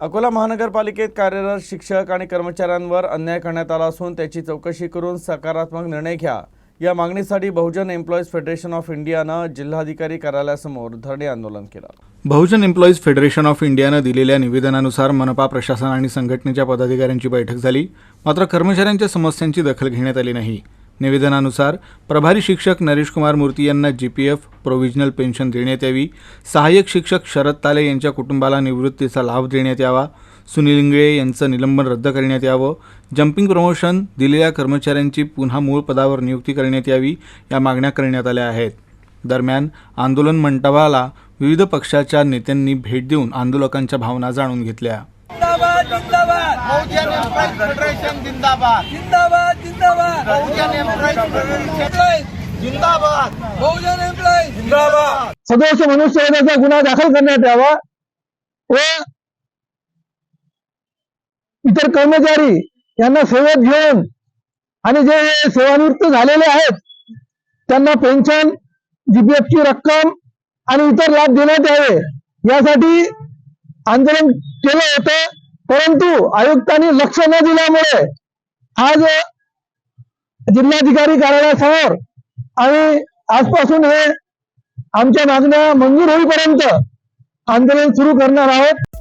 अकोला महानगरपालिकेत कार्यरत शिक्षक आणि कर्मचाऱ्यांवर अन्याय करण्यात आला असून त्याची चौकशी करून सकारात्मक निर्णय घ्या. या मागणीसाठी बहुजन एम्प्लॉईज फेडरेशन ऑफ इंडियानं जिल्हाधिकारी कार्यालयासमोर धरणे आंदोलन केलं. बहुजन एम्प्लॉईज फेडरेशन ऑफ इंडियानं दिलेल्या निवेदनानुसार मनपा प्रशासन आणि संघटनेच्या पदाधिकाऱ्यांची बैठक झाली. मात्र कर्मचाऱ्यांच्या समस्यांची दखल घेण्यात आली नाही. निवेदनानुसार प्रभारी शिक्षक नरेश कुमार मूर्ती यांना G P F provisional pension देण्यात यावी. सहाय्यक शिक्षक शरद ताले यांच्या कुटुंबाला निवृत्तीचा लाभ देण्यात यावा. सुनील इंगळे यांचं निलंबन रद्द करण्यात यावं. जम्पिंग प्रमोशन दिलेल्या कर्मचाऱ्यांची पुन्हा मूळ पदावर नियुक्ती करण्यात यावी या मागण्या करण्यात आल्या आहेत. दरम्यान आंदोलन मंडपाला विविध पक्षाच्या नेत्यांनी भेट देऊन आंदोलकांच्या भावना जाणून घेतल्या. सदोष मनुष्यवधाचा गुन्हा दाखल करण्यात यावा व इतर कर्मचारी यांना सेवेत घेऊन आणि जे सेवानिवृत्त झालेले आहेत त्यांना पेन्शन जीपीएफची रक्कम आणि इतर लाभ देण्यात यावे. यासाठी आंदोलन केलं होतं परंतु आयुक्तांनी लक्ष न दिल्यामुळे आज जिल्हाधिकारी कार्यालयासमोर. आणि आजपासून हे आमच्या मागण्या मंजूर होईपर्यंत आंदोलन सुरू करणार आहोत.